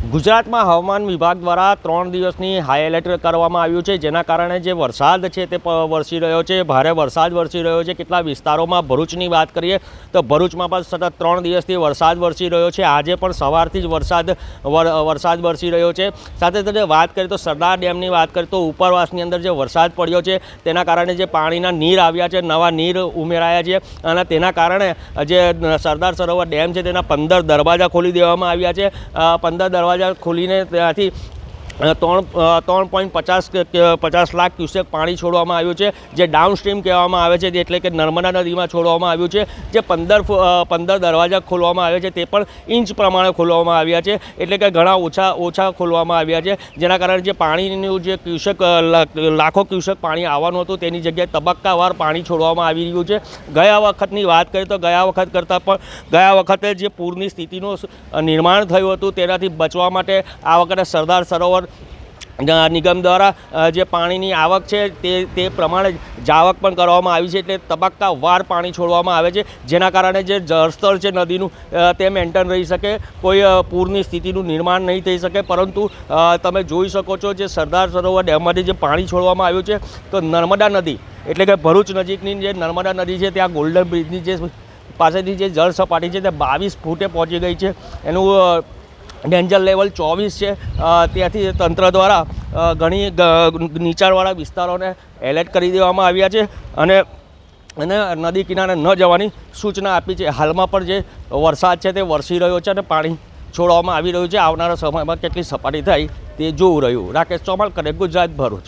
ગુજરાતમાં હવામાન વિભાગ દ્વારા ત્રણ દિવસની હાઈ એલર્ટ કરવામાં આવ્યું છે, જેના કારણે જે વરસાદ છે તે વરસી રહ્યો છે, ભારે વરસાદ વરસી રહ્યો છે. કેટલા વિસ્તારોમાં ભરૂચની વાત કરીએ, તો ભરૂચમાં પણ સતત ત્રણ દિવસથી વરસાદ વરસી રહ્યો છે. આજે પણ સવારથી જ વરસાદ વરસાદ વરસી રહ્યો છે. સાથે સાથે વાત કરીએ તો સરદાર ડેમની વાત કરીએ, તો ઉપરવાસની અંદર જે વરસાદ પડ્યો છે, તેના કારણે જે પાણીના નીર આવ્યા છે, નવા નીર ઉમેરાયા છે અને તેના કારણે જે સરદાર સરોવર ડેમ છે, તેના પંદર દરવાજા ખોલી દેવામાં આવ્યા છે. પંદર દરવાજા ખોલીને ત્યાંથી ત્રણ ત્રણ પોઈન્ટ પચાસ પચાસ લાખ ક્યુસેક પાણી છોડવામાં આવ્યું છે, જે ડાઉન સ્ટ્રીમ કહેવામાં આવે છે એટલે કે નર્મદા નદીમાં છોડવામાં આવ્યું છે, જે પંદર પંદર દરવાજા ખોલવામાં આવે છે, તે પણ ઇંચ પ્રમાણે ખોલવામાં આવ્યા છે, એટલે કે ઘણા ઓછા ઓછા ખોલવામાં આવ્યા છે, જેના કારણે જે પાણીનું જે ક્યુસેક લાખો ક્યુસેક પાણી આવવાનું હતું, તેની જગ્યાએ તબક્કાવાર પાણી છોડવામાં આવી રહ્યું છે. ગયા વખતની વાત કરીએ તો ગયા વખત કરતાં પણ, ગયા વખતે જે પૂરની સ્થિતિનું નિર્માણ થયું હતું, તેનાથી બચવા માટે આ વખતે સરદાર સરોવર નિગમ દ્વારા જે પાણીની આવક છે તે તે પ્રમાણે જાવક પણ કરવામાં આવી છે એટલે તબક્કાવાર પાણી છોડવામાં આવે છે, જેના કારણે જે જળસ્તર છે નદીનું તે મેન્ટેન રહી શકે, કોઈ પૂરની સ્થિતિનું નિર્માણ નહીં થઈ શકે. પરંતુ તમે જોઈ શકો છો જે સરદાર સરોવર ડેમમાંથી જે પાણી છોડવામાં આવ્યું છે, તો નર્મદા નદી, એટલે કે ભરૂચ નજીકની જે નર્મદા નદી છે, ત્યાં ગોલ્ડન બ્રિજની જે પાસેથી જે જળ સપાટી છે, તે બાવીસ ફૂટે પહોંચી ગઈ છે. એનું ડેન્જર લેવલ ચોવીસ છે. ત્યાંથી તંત્ર દ્વારા ઘણી નીચાણવાળા વિસ્તારોને એલર્ટ કરી દેવામાં આવ્યા છે અને અને નદી કિનારે ન જવાની સૂચના આપી છે. હાલમાં પણ જે વરસાદ છે તે વરસી રહ્યો છે અને પાણી છોડવામાં આવી રહ્યું છે. આવનારા સમયમાં કેટલી સપાટી થાય તે જોવું રહ્યું. રાકેશ ચોમાલ કરે ગુજરાત, ભરૂચ.